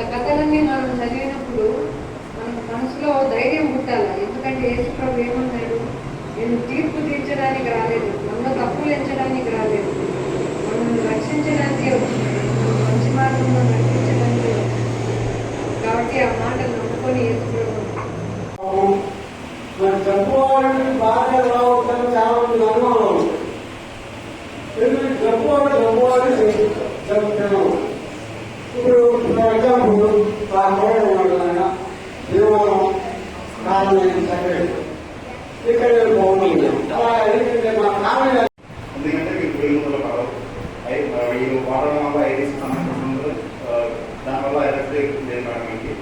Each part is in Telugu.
ఇట్లా కథలన్నీ మనం చదివినప్పుడు మనకు మనసులో ధైర్యం పుట్టాలి. ఎందుకంటే యేసు ప్రభు ఏమన్నాడు? నేను తీర్పు తీర్చడానికి రాలేదు మనలో తప్పులు ఎంచడానికి రాలేదు. మనల్ని రక్షించడానికే వచ్చినాడు మంచి మార్గంలో రక్షించడానికే కాబట్టి ఆ మాటలు నమ్ముకొని యేసు ప్రభు మరి చెప్పుకోవాలని బాగా ఎలా ఉంటారో చాలా మంది అనుమానం ఉంది. చెప్పుకోవాలి చెప్పుకోవాలి ఈ వాడడం వల్ల ఐరిస్ సంబంధించిన దానివల్ల ఎలక్ట్రిక్ లేదు మేడం మీకు.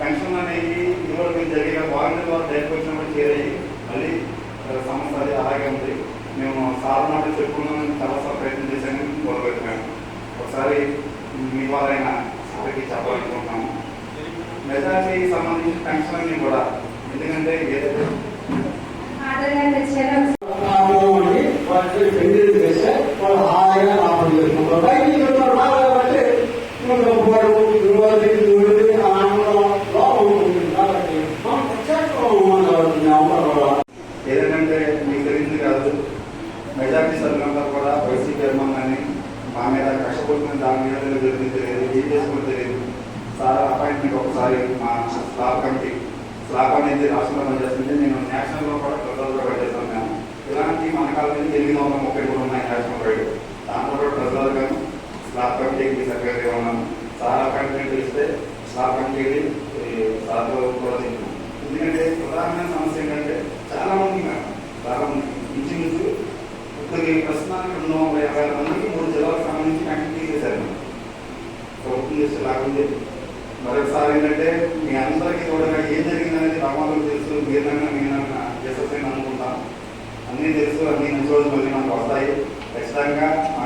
పెన్షన్ అనేది ఇవాళ మీకు జరిగిన వారంటీ ద్వారా డైరెక్ట్ వచ్చినప్పుడు చేరాయి మళ్ళీ సమస్య అది అలాగే ఉంది. మేము సార్ మాట చెప్పుకున్నాం చాలాసార్లు ప్రయత్నం చేశాను మొదలుపెట్టాము ఒకసారి మీ వాళ్ళైనా సార్కి చెప్పాలనుకుంటున్నాము. మెజార్టీకి సంబంధించిన పెన్షన్ అన్ని కూడా ఎందుకంటే ఏదైతే వాళ్ళకి పెళ్ళి చేస్తే వాళ్ళు హాయిగా లాభం చేసుకుంటారు బయటికి వెళ్తారు బాగా కాబట్టి ఇంకా పోవడం యువతి యువతి ఆనందం లోపం ఉంటుంది కాబట్టి మనం ప్రత్యేకంగా అవసరం ఏదంటే మీకు తెలిసింది కాదు మెజార్టీ సభ్యులంతా కూడా వైసీపీ అభిమానాన్ని మా మీద కష్టపడుతున్న దాని మీద జరిగింది తెలియదు ఏం చేసుకోవడం తెలియదు సార్ అపాయింట్మెంట్ ఒకసారి మా స్లాబ్ కమిటీ స్లాబ్ అనేది రాష్ట్రంలో పనిచేస్తుంటే నేను నేషనల్లో కూడా ట్రెజర్లో పనిచేస్తాను నేను ఇలాంటి మన కాలం నుంచి ఎనిమిది వందల ముప్పై మూడు ఉన్నాయి నేషనల్ వైడ్ దాంట్లో కూడా ట్రెజర్ గాను స్లాబ్ కమిటీకి సెక్రటరీ ఉన్నాను సార్ అపాయింట్మెంట్ ఇస్తే స్లాబ్ కమిటీకి సార్తో కూడా తింటున్నాను ఎందుకంటే ప్రధానమైన సమస్య ఏంటంటే చాలా మంది మేడం చాలా మంది ఇంచుమించు ఇప్పటికి ప్రస్తుతానికి రెండు వందల యాభై ఆరు మందికి మూడు జిల్లాలకు సంబంధించి కనెక్ట్ చేశారు ప్రభుత్వం చేస్తే లాగుంది మరొకసారి ఏంటంటే మీ అందరికీ కూడా ఏం జరిగిందనేది భగవంతుడు తెలుసు. మీరన్నా నేనన్నా చేసేసని అనుకుంటాం అన్నీ తెలుసు అన్ని మంచి రోజులు మళ్ళీ మనకు వస్తాయి. ఖచ్చితంగా మా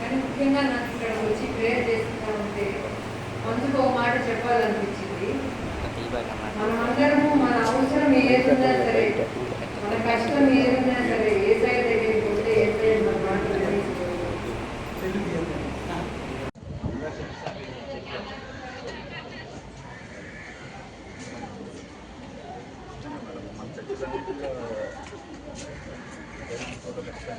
కానీ ముఖ్యంగా నాకు ఇక్కడ వచ్చి ప్రేయర్ చేస్తా ఉంటే అందుకు ఒక మాట చెప్పాలనిపించింది. El editor, el.